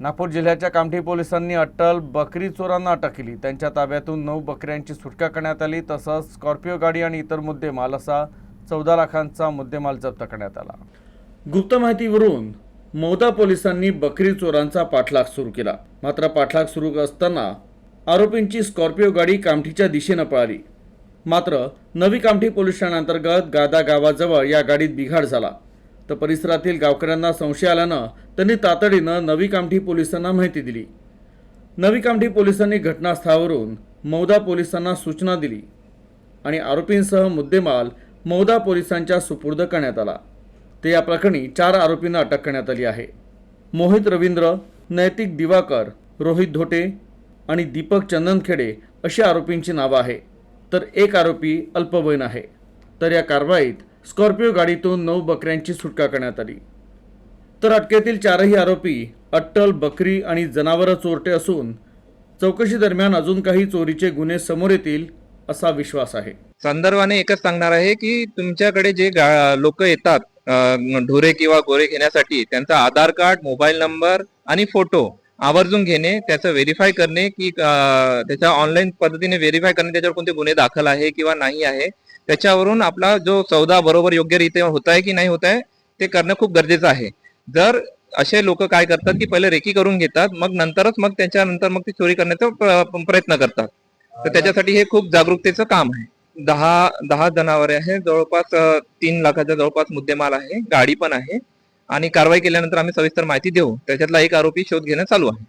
नागपूर जिल्ह्याच्या कामठी पोलिसांनी अट्टल बकरी चोरांना अटक केली. त्यांच्या ताब्यातून नऊ बकऱ्यांची सुटका करण्यात आली तसंच स्कॉर्पिओ गाडी आणि इतर मुद्देमाल असा चौदा लाखांचा मुद्देमाल जप्त करण्यात आला. गुप्त माहितीवरून मौदा पोलिसांनी बकरी चोरांचा पाठलाग सुरू केला. मात्र पाठलाग सुरू असताना आरोपींची स्कॉर्पिओ गाडी कामठीच्या दिशेनं पळाली. मात्र नवी कामठी पोलीस ठाण्याअंतर्गत गादा गावाजवळ या गाडीत बिघाड झाला. तर परिसरातील गावकऱ्यांना संशय आल्यानं त्यांनी तातडीनं नवी कामठी पोलिसांना माहिती दिली. नवी कामठी पोलिसांनी घटनास्थळावरून मौदा पोलिसांना सूचना दिली आणि आरोपींसह मुद्देमाल मौदा पोलिसांच्या सुपूर्द करण्यात आला. ते या प्रकरणी चार आरोपींना अटक करण्यात आली आहे. मोहित रवींद्र नैतिक दिवाकर रोहित धोटे आणि दीपक चंदनखेडे अशी आरोपींची नावं आहे. तर एक आरोपी अल्पवयीन आहे. तर या कारवाईत स्कॉर्पिओ गाडीतून नऊ बकऱ्यांची सुटका करण्यात आली. तर अटकेतील चारही आरोपी अट्टल बकरी आणि जनावरं चोरटे असून चौकशी दरम्यान अजून काही चोरीचे गुन्हे समोर येतील असा विश्वास आहे. संदर्भाने एकच सांगणार आहे की तुमच्याकडे जे लोक येतात ढोरे किंवा गोरे घेण्यासाठी त्यांचा आधार कार्ड मोबाईल नंबर आणि फोटो आवर्जून घेणे त्याचं व्हेरीफाय करणे की त्याच्या ऑनलाईन पद्धतीने व्हेरीफाय करणे त्याच्यावर कोणते गुन्हे दाखल आहे किंवा नाही आहे त्याच्यावरून आपला जो सौदा बरोबर योग्यरित्या होत आहे की नाही होत आहे ते करणं खूप गरजेचं आहे. जर असे लोक काय करतात की पहिले रेकी करून घेतात मग नंतरच मग त्याच्यानंतर मग ती चोरी करण्याचा प्र- प्रयत्न करतात. तर त्याच्यासाठी हे खूप जागरूकतेचं काम आहे. दहा दहा जनावरे आहे जवळपास तीन लाखाचा जवळपास मुद्देमाल आहे गाडी पण आहे. आणि कारवाई केल्यानंतर आम्ही सविस्तर माहिती देऊ. त्याच्यातला एक आरोपी शोध घेणं चालू आहे.